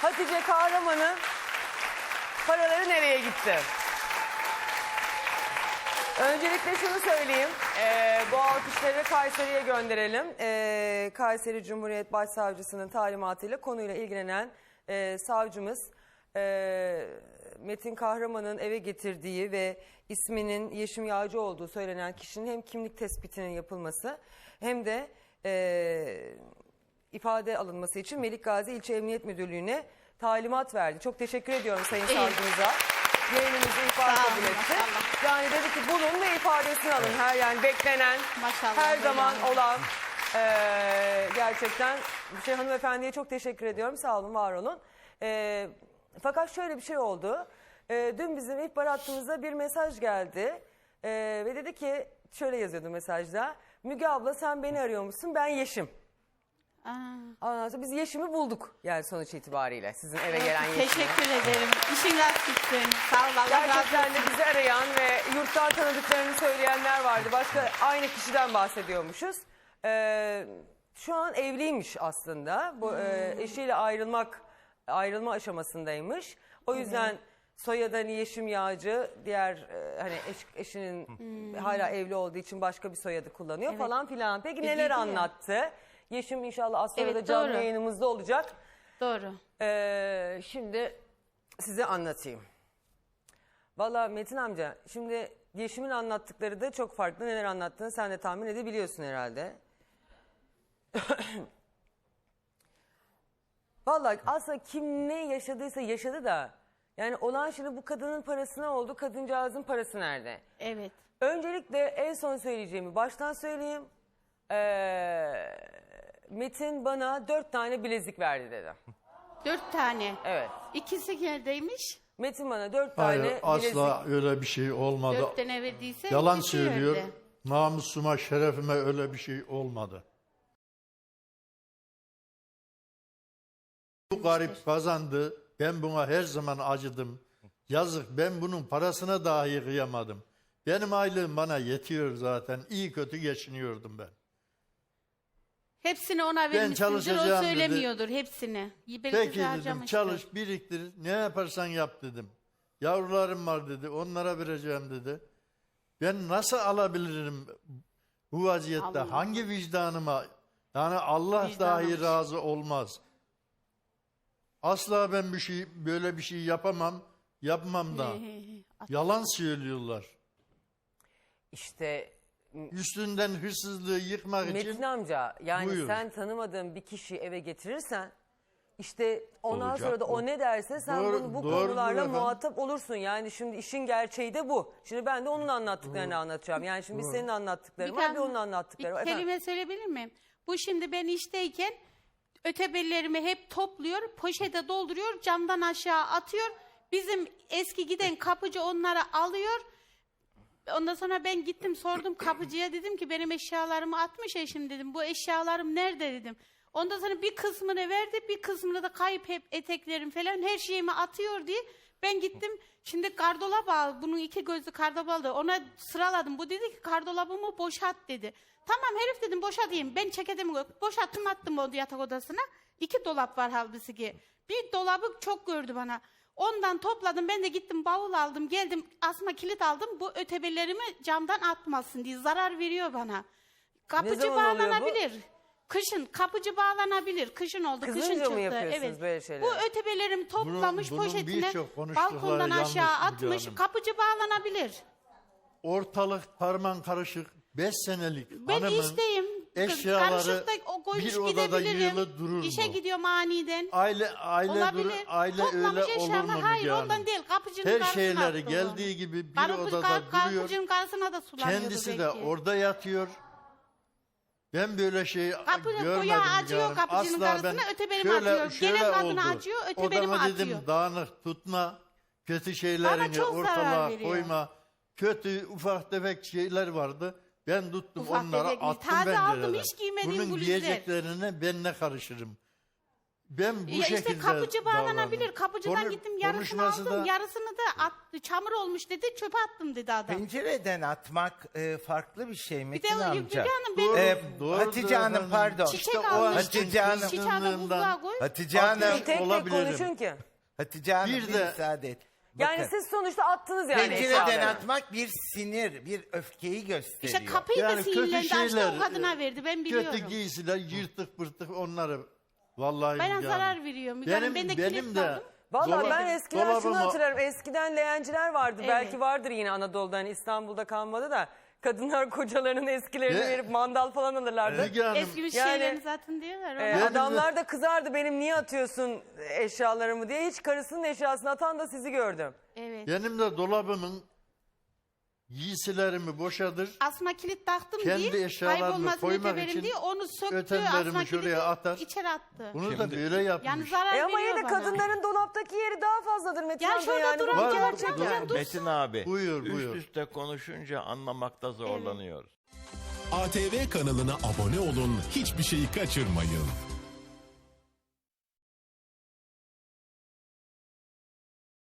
Hatice Kahraman'ın paraları nereye gitti? Öncelikle şunu söyleyeyim. Ee, bu alkışları Kayseri'ye gönderelim. Ee, Kayseri Cumhuriyet Başsavcısının talimatıyla konuyla ilgilenen e, savcımız e, Metin Kahraman'ın eve getirdiği ve isminin Yeşim Yağcı olduğu söylenen kişinin hem kimlik tespitinin yapılması hem de e, ifade alınması için Melik Gazi İlçe Emniyet Müdürlüğü'ne talimat verdi. Çok teşekkür ediyorum Sayın. Savcımıza. Yayınımızı ifade Sağ olun, kabul etti. maşallah. Yani dedi ki bulun ve ifadesini alın. Her yani beklenen, Maşallah, her zaman oldu. olan eee, gerçekten bir şey hanımefendiye çok teşekkür ediyorum. Sağ olun, var olun. Eee, fakat şöyle bir şey oldu. Eee, dün bizim ihbar hattımıza bir mesaj geldi. Eee, ve dedi ki, şöyle yazıyordu mesajda. Müge abla sen beni arıyor musun? Ben Yeşim. Aa, Ondan sonra biz Yeşim'i bulduk yani sonuç itibariyle. Sizin eve gelen Yeşim'i. teşekkür ederim. İşin rast gitsin. Sağ ol Allah razı Gerçekten olsun. de bizi arayan ve yurttan tanıdıklarını söyleyenler vardı. Başka aynı kişiden bahsediyormuşuz. Ee, şu an evliymiş aslında. Bu e, eşiyle ayrılmak ayrılma aşamasındaymış. O yüzden soyadını Yeşim Yağcı, diğer e, hani eş- eşinin hala evli olduğu için başka bir soyadı kullanıyor falan filan. Peki E, neler anlattı? Yeşim inşallah az sonra Evet, da canlı doğru. yayınımızda olacak. Doğru. Ee, şimdi size anlatayım. Valla Metin amca şimdi Yeşim'in anlattıkları da çok farklı. Neler anlattığını sen de tahmin edebiliyorsun herhalde. Valla aslında kim ne yaşadıysa yaşadı da yani olan şimdi bu kadının parası ne oldu? Kadıncağızın parası nerede? Evet. Öncelikle en son söyleyeceğimi baştan söyleyeyim. Ee, Metin bana dört tane bilezik verdi dedi. Dört tane. Evet. İkisi neredeymiş? Metin bana dört Hayır tane asla bilezik. öyle bir şey olmadı. Dört tane verdiyse Yalan ikisi söylüyor. verdi. Namusuma, şerefime öyle bir şey olmadı. Bu garip kazandı. Ben buna her zaman acıdım. Yazık ben bunun parasına dahi kıyamadım. Benim aylığım bana yetiyor zaten. İyi kötü geçiniyordum ben. Hepsini ona vermişsindir. çalışacağım O dedi. söylemiyordur hepsini. Belki Peki dedim harcamıştır. çalış biriktir ne yaparsan yap dedim. Yavrularım var dedi onlara vereceğim dedi. Ben nasıl alabilirim bu vaziyette Allah. hangi vicdanıma yani Allah dahi Vicdanım. razı olmaz. Asla ben bir şey böyle bir şey yapamam yapmam da. Yalan söylüyorlar. İşte Üstünden hırsızlığı yıkmak için Metin amca yani Buyur. sen tanımadığın bir kişiyi eve getirirsen işte ondan Olacak sonra da bu. o ne derse sen Doğru- bunu bu doğrudur konularla efendim. muhatap olursun. Yani şimdi işin gerçeği de bu. Şimdi ben de onun anlattıklarını anlatacağım. Yani şimdi senin anlattıklarım var bir onun anlattıkları var. Bir Efendim? kelime söyleyebilir miyim? Bu şimdi ben işteyken ötebellerimi hep topluyor, poşete dolduruyor, camdan aşağı atıyor. Bizim eski giden kapıcı onları alıyor. Ondan sonra ben gittim sordum kapıcıya dedim ki benim eşyalarımı atmış eşim dedim. Bu eşyalarım nerede dedim. Ondan sonra bir kısmını verdi bir kısmını da kayıp hep eteklerim falan her şeyimi atıyor diye. Ben gittim şimdi gardolap al bunun iki gözlü gardolap aldı ona sıraladım. Bu dedi ki gardolabımı boşalt dedi. Tamam herif dedim boşaltayım ben ceketimi koy- boşalttım attım o yatak odasına. İki dolap var halbuki ki. Bir dolabı çok gördü bana. Ondan topladım ben de gittim bavul aldım geldim asma kilit aldım bu ötebelerimi camdan atmasın diye zarar veriyor bana. Kapıcı zaman oluyor bu? bağlanabilir. Kışın kapıcı bağlanabilir. Kışın oldu. Kızınca kışın mı çıktı. yapıyorsunuz evet. böyle? Bu ötebelerimi toplamış bunun poşetine birçok konuştukları balkondan yanlış aşağı Müge atmış. Hanım. Kapıcı bağlanabilir. ortalık karman karışık 5 senelik Ben hanımın işteyim. eşyaları Karışık da o koymuş bir odada gidebilirim. yığılı durur İşe mu? gidiyorum aniden. Aile aile Olabilir. durur, aile Toplamış öyle olur eşyalarını. mu Hayır Müge Hanım? ondan değil. Kapıcının Her karşısına şeyleri attı geldiği gibi bir Karı- odada kar- duruyor. Kapıcının karşısına da sulanıyordu Kendisi belki. de orada yatıyor. Ben böyle şey Kapı- görmedim. koya Müge acıyor Hanım. kapıcının Asla ben öte benim şöyle, atıyor. şöyle Gelen kadına oldu. acıyor, öte benim Odama dedim atıyor. dağınık tutma. Kötü şeylerini çok zarar ortalığa veriyor. koyma. Kötü ufak tefek şeyler vardı. Ben tuttum Ufak onları tefek mi? attım Taze aldım, pencereden. hiç giymediğim Bunun bluzlar. giyeceklerine ben ne karışırım? ben bu ya işte şekilde kapıcı bağlanabilir. davrandım. Kapıcıdan Konu- gittim yarısını konuşması aldım. da- Yarısını da attı. Çamur olmuş dedi. Çöpe attım dedi adam. Pencereden atmak e, farklı bir şey Bir de Metin amca. Müge Hanım ben Doğru. Ee, Doğrudur Hatice Hanım efendim. pardon. çiçek İşte o almıştım. Hatice Hanım. Çiçeğini buzluğa koy. Hatice Hanım. Tek tek olabilirim. konuşun ki. Hatice Hanım Bir bir, de- müsaade et. Yani Bakın, siz sonuçta attınız yani pencereden eşyaları. atmak bir sinir, bir öfkeyi gösteriyor. İşte kapıyı da Yani kötü sinirlendi. Açtı şeyler, o kadına e, verdi. Ben biliyorum. Kötü giysiler, yırtık pırtık onları vallahi Bana yani. zarar veriyor Müge Hanım. Ben de benim kilit de aldım. Vallahi dolap- ben eskiden şunu dolabıma- hatırlarım. Eskiden leğenciler vardı. Evet. Belki vardır yine Anadolu'da hani İstanbul'da kalmadı da. Kadınlar kocalarının eskilerini Ve- verip mandal falan alırlardı. Müge Hanım, Eskimiş Yani- şeylerini zaten diyorlar. Ee, adamlar da kızardı benim niye atıyorsun eşyalarımı diye. Hiç karısının eşyasını atan da sizi gördüm. Evet. benim de dolabımın giysilerimi boşadır. Asma kilit taktım Kendi diye eşyalarımı kaybolmasını koymak için diye onu söktü ötenlerimi asma şuraya kilidi atar. içeri attı. Bunu da böyle yapmış. Yani zarar E ama veriyor yine de bana. kadınların dolaptaki yeri daha fazladır Metin Ya abla şurada yani. duran Var, var. Ya dursun. Metin abi Buyur, üst buyur. üste konuşunca anlamakta zorlanıyoruz. ATV kanalına abone olun, hiçbir şeyi kaçırmayın.